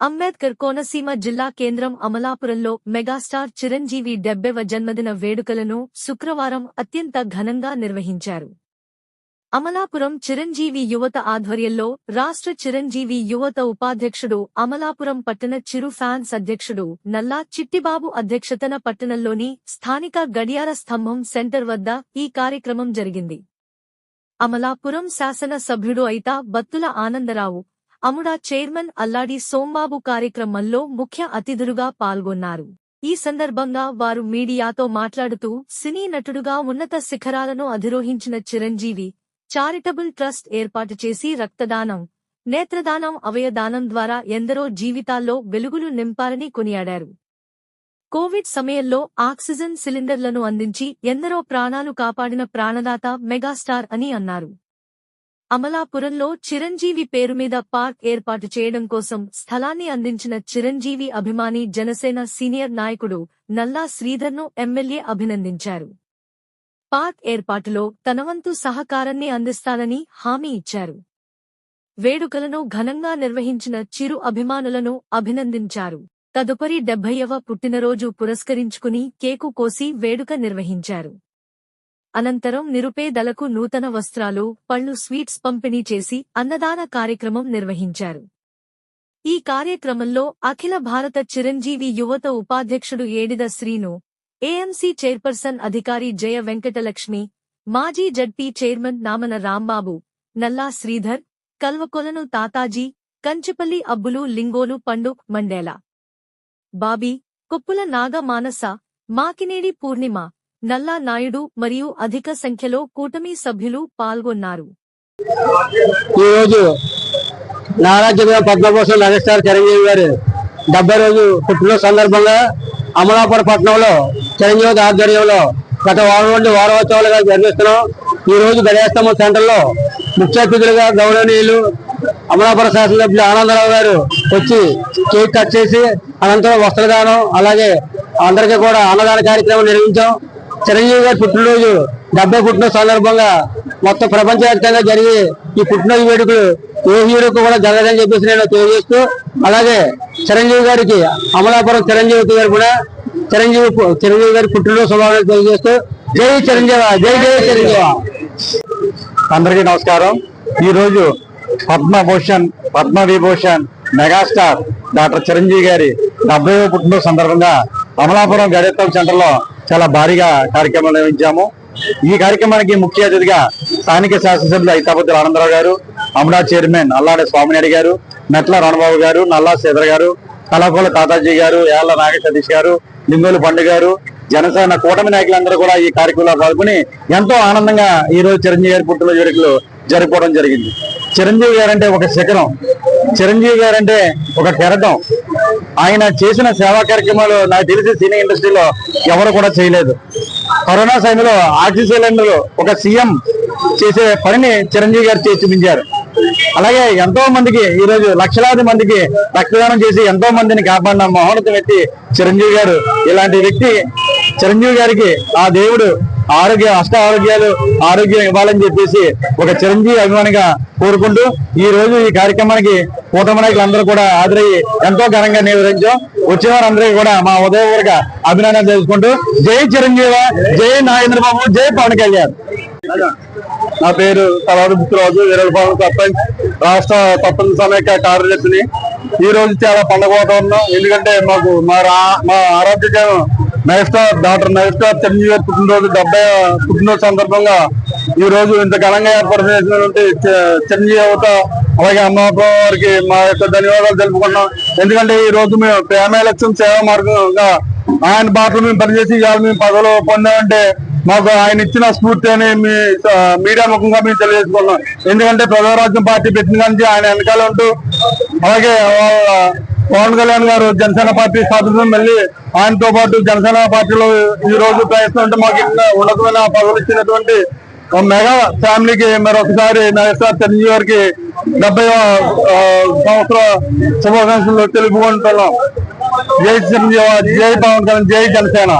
అంబేద్కర్ కోనసీమ జిల్లా కేంద్రం అమలాపురంలో మెగాస్టార్ చిరంజీవి డెబ్బెవ జన్మదిన వేడుకలను శుక్రవారం అత్యంత ఘనంగా నిర్వహించారు. అమలాపురం చిరంజీవి యువత ఆధ్వర్యంలో రాష్ట్ర చిరంజీవి యువత ఉపాధ్యక్షుడు అమలాపురం పట్టణ చిరు ఫ్యాన్స్ అధ్యక్షుడు నల్లా చిట్టిబాబు అధ్యక్షతన పట్టణంలోని స్థానిక గడియార స్తంభం సెంటర్ వద్ద ఈ కార్యక్రమం జరిగింది. అమలాపురం శాసన సభ్యుడు అయితా బత్తుల ఆనందరావు అముడా చైర్మన్ అల్లాడి సోంబాబు కార్యక్రమంలో ముఖ్య అతిథులుగా పాల్గొన్నారు. ఈ సందర్భంగా వారు మీడియాతో మాట్లాడుతూ సినీ నటుడుగా ఉన్నత శిఖరాలను అధిరోహించిన చిరంజీవి చారిటబుల్ ట్రస్ట్ ఏర్పాటు చేసి రక్తదానం నేత్రదానం అవయదానం ద్వారా ఎందరో జీవితాల్లో వెలుగులు నింపారని కొనియాడారు. కోవిడ్ సమయంలో ఆక్సిజన్ సిలిండర్లను అందించి ఎందరో ప్రాణాలు కాపాడిన ప్రాణదాత మెగాస్టార్ అని అన్నారు. అమలాపురంలో చిరంజీవి పేరు మీద పార్క్ ఏర్పాటు చేయడం కోసం స్థలాన్ని అందించిన చిరంజీవి అభిమాని జనసేన సీనియర్ నాయకుడు నల్లా శ్రీధర్ను ఎమ్మెల్యే అభినందించారు. పార్క్ ఏర్పాటులో తనవంతు సహకారాన్ని అందిస్తానని హామీ ఇచ్చారు. వేడుకలను ఘనంగా నిర్వహించిన చిరు అభిమానులను అభినందించారు. తదుపరి డెబ్బైవ పుట్టినరోజు పురస్కరించుకుని కేకు కోసి వేడుక నిర్వహించారు. అనంతరం నిరుపేదలకు నూతన వస్త్రాలు పళ్ళు స్వీట్స్ పంపిణీ చేసి అన్నదాన కార్యక్రమం నిర్వహించారు. ఈ కార్యక్రమంలో అఖిల భారత చిరంజీవి యువత ఉపాధ్యక్షుడు ఏడిద శ్రీను ఏఎంసీ చైర్పర్సన్ అధికారి జయ వెంకటలక్ష్మి మాజీ జడ్పీ చైర్మన్ నామన రాంబాబు నల్లా శ్రీధర్ కల్వకొలను తాతాజీ కంచిపల్లి అబ్బులు లింగోలు పండు మండేల. బాబీ కొప్పుల నాగ మానస మాకినేడి పూర్ణిమ నల్లా నాయుడు మరియు అధిక సంఖ్యలో కూటమి సభ్యులు పాల్గొన్నారు. ఈరోజు నారా జిల్లా పద్మభూషణ్ మెగాస్టార్ చిరంజీవి గారి డెబ్బై రోజు పుట్టినరోజు సందర్భంగా అమలాపురం పట్టణంలో చిరంజీవి ఆధ్వర్యంలో గత వారం నుండి వారోత్సవాలుగా నిర్వహిస్తున్నాం. ఈ రోజు గడియాస్తమ సెంటర్లో ముఖ్య అతిథులుగా గౌరవనీయులు అమలాపురం శాసనసభ్యులు ఆనందరావు గారు వచ్చి కేక్ కట్ చేసి అనంతరం వస్త్రదానం అలాగే అందరికీ కూడా అన్నదాన కార్యక్రమం నిర్వహించాం. చిరంజీవి గారి పుట్టినరోజు డెబ్బై పుట్టిన సందర్భంగా మొత్తం ప్రపంచవ్యాప్తంగా జరిగి ఈ పుట్టినరోజు వేడుకలు ఏ హీరోకు కూడా జరగదని చెప్పేసి నేను తెలియజేస్తూ అలాగే చిరంజీవి గారికి అమలాపురం చిరంజీవి గారు కూడా చిరంజీవి చిరంజీవి గారి పుట్టినరోజు శుభాకాంక్షలు తెలియజేస్తూ జై చిరంజీవ జై జై చిరంజీవ. అందరికీ నమస్కారం. ఈ రోజు పద్మభూషణ్ పద్మ విభూషణ్ మెగాస్టార్ డాక్టర్ చిరంజీవి గారి డెబ్బై పుట్టినరోజు సందర్భంగా అమలాపురం గడియత్వం సెంటర్లో చాలా భారీగా కార్యక్రమం నిర్వహించాము. ఈ కార్యక్రమానికి ముఖ్య అతిథిగా స్థానిక శాసనసభ్యులు ఐతాపతుల ఆనందరావు గారు అమడా చైర్మన్ అల్లాడ స్వామినాయుడు గారు మెట్ల రాణబాబు గారు నల్లా శ్రీధర్ గారు కలకోల తాతాజీ గారు యాళ్ళ నాగ సతీష్ గారు లింగోలు పండు గారు జనసేన కూటమి నాయకులందరూ కూడా ఈ కార్యక్రమంలో పాల్గొని ఎంతో ఆనందంగా ఈ రోజు చిరంజీవి గారి పుట్టినరోజు వేడుకలు జరుపుకోవడం జరిగింది. చిరంజీవి గారంటే ఒక శిఖరం. చిరంజీవి గారంటే ఒక కెరటం. ఆయన చేసిన సేవా కార్యక్రమాలు నాకు తెలిసి సినీ ఇండస్ట్రీలో ఎవరు కూడా చేయలేదు. కరోనా సమయంలో ఆక్సిజన్ సిలిండర్ ఒక సీఎం చేసే పనిని చిరంజీవి గారు చేసి చూపించారు. అలాగే ఎంతో మందికి ఈ రోజు లక్షలాది మందికి రక్తదానం చేసి ఎంతో మందిని కాపాడిన మహోన్నత వ్యక్తి చిరంజీవి గారు. ఇలాంటి వ్యక్తి చిరంజీవి గారికి ఆ దేవుడు ఆరోగ్య అష్ట ఆరోగ్యాలు ఆరోగ్యం ఇవ్వాలని చెప్పేసి ఒక చిరంజీవి అభిమానిగా కోరుకుంటూ ఈ రోజు ఈ కార్యక్రమానికి కూటమి నాయకులందరూ కూడా హాజరయ్యి ఎంతో ఘనంగా నిర్వహించాం. వచ్చిన వారందరికీ కూడా మా ఉదయపూర్వక అభినందనలు తెలుసుకుంటూ జై చిరంజీవి జై నాగేంద్ర బాబు జై పవన్ కళ్యాణ్. నా పేరు తలాడు బుక్కురాజు వీరపాలెం సర్పంచ్ రాష్ట్ర సర్పంచ్ సమైక్య కార్యదర్శిని. ఈ రోజు చాలా పండగ వాతావరణం ఎందుకంటే మాకు మా రా- మా ఆరోగ్యకేమం మెగాస్టార్ డాక్టర్ మెగాస్టార్ చిరంజీవి గారి పుట్టినరోజు డెబ్బై పుట్టినరోజు సందర్భంగా ఈ రోజు ఇంత ఘనంగా ఏర్పాటు చేసినటువంటి చిరంజీవి యువత అలాగే అమ్మబాబు వారికి మా యొక్క ధన్యవాదాలు తెలుపుకున్నాం ఎందుకంటే ఈ రోజు మేము ప్రేమ ఎలక్షన్ సేవా మార్గంగా ఆయన బాటలు మేము పనిచేసి ఇవాళ మేము పదవులు పొందామంటే మాకు ఆయన ఇచ్చిన స్ఫూర్తి అని మీ మీడియా ముఖంగా మేము తెలియజేసుకున్నాం ఎందుకంటే ప్రజారాజ్యం పార్టీ పెట్టిన కానీ ఆయన వెనకాల ఉంటూ అలాగే పవన్ కళ్యాణ్ గారు జనసేన పార్టీ స్థాపించడం మళ్ళీ ఆయనతో పాటు జనసేన పార్టీలో ఈ రోజు ప్రయత్నం మాకు ఉన్నతమైన పదవులు ఇచ్చినటువంటి మెగా ఫ్యామిలీకి మరొకసారి మెగాస్టార్ చిరంజీవి గారికి డెబ్బై సంవత్సర శుభాకాంక్షలు తెలుపుకుంటున్నాం. జై చిరంజీవి జై పవన్ కళ్యాణ్ జై జనసేన.